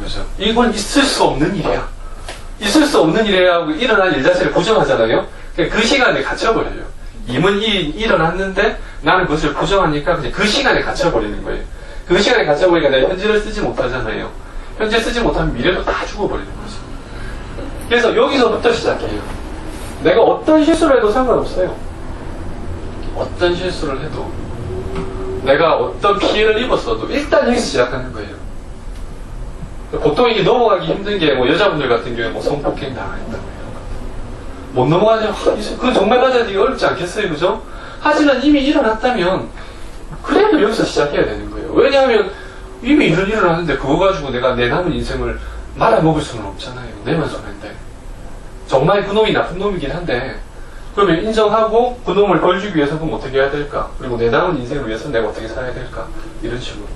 거죠. 이건 있을 수 없는 일이야. 있을 수 없는 일이야 하고 일어난 일 자체를 부정하잖아요. 그그 시간에 갇혀버려요. 임은 이, 일어났는데 나는 그것을 부정하니까 그냥 그 시간에 갇혀버리는 거예요. 그 시간에 갇혀버리니까 내가 현재를 쓰지 못하잖아요. 현재 쓰지 못하면 미래도 다 죽어버리는 거죠. 그래서 여기서부터 시작해요. 내가 어떤 실수를 해도 상관없어요. 어떤 실수를 해도 내가 어떤 피해를 입었어도 일단 여기서 시작하는 거예요. 보통 이게 넘어가기 힘든 게 뭐 여자분들 같은 경우에 뭐 성폭행 당했다. 못 넘어가냐? 그건 정말 받아들이기 어렵지 않겠어요, 그죠? 하지만 이미 일어났다면 그래도 여기서 시작해야 되는 거예요. 왜냐하면 이미 일을 일어났는데 그거 가지고 내가 내 남은 인생을 말아먹을 수는 없잖아요. 내만 손해인데. 정말 그놈이 나쁜 놈이긴 한데 그러면 인정하고 그놈을 벌주기 위해서 그럼 어떻게 해야 될까? 그리고 내 남은 인생을 위해서 내가 어떻게 살아야 될까? 이런 식으로.